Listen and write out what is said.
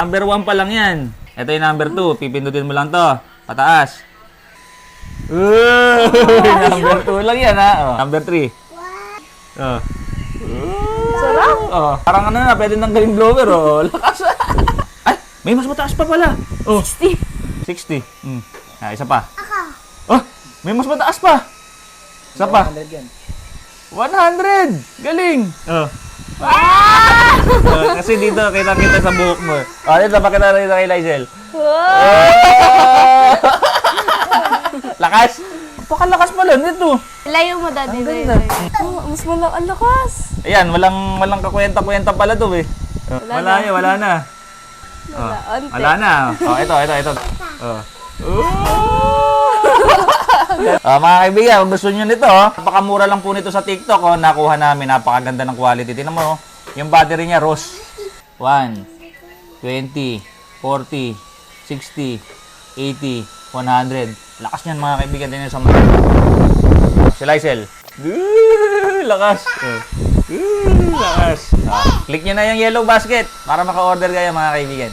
Number 1 pa lang yan. Ito yung number 2. Pipindutin mo lang to. Pataas. Ooh, number 2 lang yan ha. Oh, number 3. Oh. Sarap. Oh, parang ano na, pwede nang gawing blower oh. Lakas. Ay, may mas mataas pa pala. Oh, 60. 60. Hmm. Ah, isa pa. Oh, may mas mataas pa. Isa pa. 100. Galing. Oh. Ah! Oh, kasi dito kita-kita sa buhok mo. Oh, dito pakita rin kay Lysel. Wow! Lakas. Napakalakas pala nito. Layo mo, daddy. Layo, ganda. Oh, mas malang ang lakas. Ayan, walang walang kakwenta-kwenta pala to eh. Oh, Wala wala, na. na, wala na. Oh, Wala, onte. wala na. Oh, ito, ito, ito. Oh. Ah, mga kaibigan, kung gusto nyo nito, oh, napakamura lang po nito sa TikTok. Oh, nakuha namin, napakaganda ng quality. Tingnan mo, oh, yung battery niya, Rose. 1, 20, 40, 60, 80, 100. Lakas niyan mga kaibigan. Nyo sa mga. Si Lysel. Lakas. Lakas. Ah, click nyo na yung yellow basket para maka-order kayo mga kaibigan.